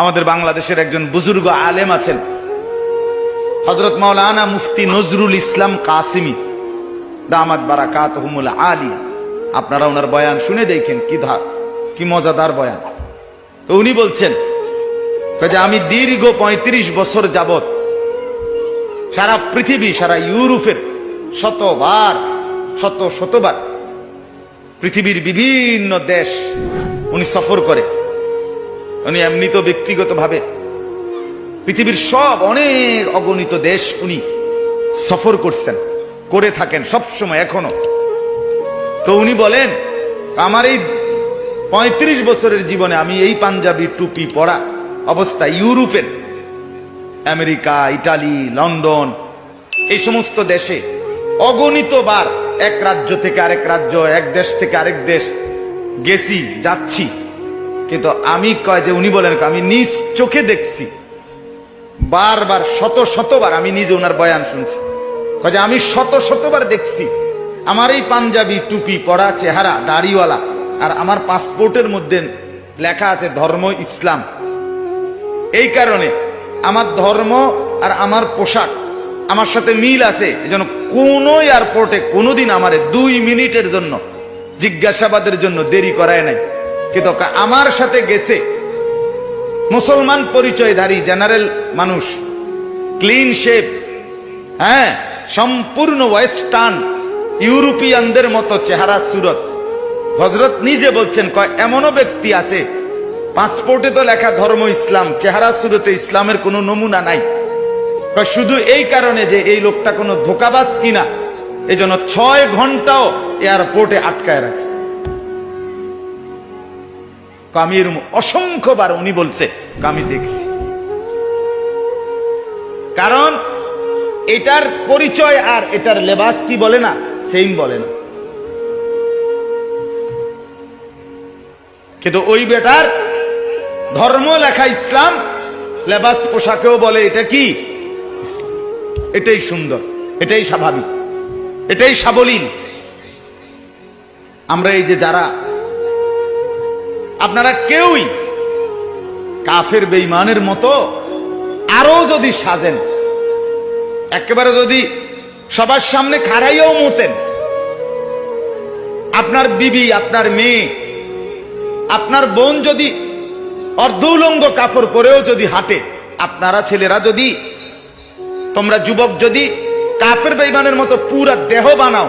আমাদের বাংলাদেশের একজন বুজুর্গ আলেম আছেন। হজরত মাওলানা মুফতি নজরুল ইসলাম কাসিমি, দামাত বারাকাত হুমুল আলিয়া। আপনারা ওনার বয়ান শুনে দেখেন কি ধা- কি মজাদার বয়ান। তো উনি বলছেন যে আমি দীর্ঘ ৩৫ বছর যাবত সারা পৃথিবী, সারা ইউরোপের শতবার, শত শতবার পৃথিবীর বিভিন্ন দেশ উনি সফর করে। উনি এমনি তো ব্যক্তিগতভাবে পৃথিবীর সব অনেক অগণিত দেশ উনি সফর করছেন, করে থাকেন সব সময় এখনও। তো উনি বলেন, আমার এই পঁয়ত্রিশ বছরের জীবনে আমি এই পাঞ্জাবি টুপি পরা অবস্থা ইউরোপের, আমেরিকা, ইটালি, লন্ডন, এই সমস্ত দেশে অগণিত বার এক রাজ্য থেকে আরেক রাজ্য, এক দেশ থেকে আরেক দেশ গেছি, যাচ্ছি। কিন্তু আমি কয় যে উনি বলেন, আমি নিজ চোখে দেখছি। বারবার, শত শতবার আমি নিজে ওনার বয়ান শুনছি। কয় যে আমি শত শতবার দেখছি। আমার এই পাঞ্জাবি টুপি, পরা চেহারা, দাড়িওয়ালা, আর আমার পাসপোর্টের মধ্যে লেখা আছে ধর্ম ইসলাম। এই কারণে আমার ধর্ম আর আমার পোশাক, আমার সাথে মিল আছে। এজন্য কোন এয়ারপোর্টে কোনোদিন আমার দুই মিনিটের জন্য জিজ্ঞাসাবাদের জন্য দেরি করায় নাই। কিন্তু আমার সাথে গেছে। মুসলমান পরিচয়ধারী, জেনারেল মানুষ, ক্লিন শেপ হ্যাঁ সম্পূর্ণ ওয়েস্টার্ন, ইউরোপিয়ানদের মতো চেহারা, সুরত। হজরত নিজে বলছেন, কয়, এমনও ব্যক্তি আছে, পাসপোর্টে তো লেখা ধর্ম ইসলাম, চেহারা, সুরতে ইসলামের কোনো নমুনা নাই। শুধু এই কারণে যে এই লোকটা কোনো ধোকাবাজ কিনা এই জন্য ছয় ঘন্টাও এয়ারপোর্টে আটকায় রাখছে। আমি অসংখ্যবার উনি বলছে কয় আমি দেখছি। কারণ এটার পরিচয় আর এটার লেবাস কি বলে না? সেম বলে না। কিন্তু ওই বেটার ধর্ম লেখা ইসলাম, লেবাস পোশাকেও বলে, এটা কি? এটাই সুন্দর, এটাই স্বাভাবিক, এটাই সাবলীল। আমরা এই যে যারা আপনারা কেউই কাফের বেইমানের মতো আরও যদি সাজেন, একেবারে যদি সবার সামনে খাড়াইও মতেন, আপনার বিবি, আপনার মেয়ে, আপনার বোন যদি অর্ধ উলঙ্গ কাফর পরেও যদি হাঁটে, আপনারা ছেলেরা যদি, তোমরা যুবক যদি কাফের বেইমানের মতো পুরা দেহ বানাও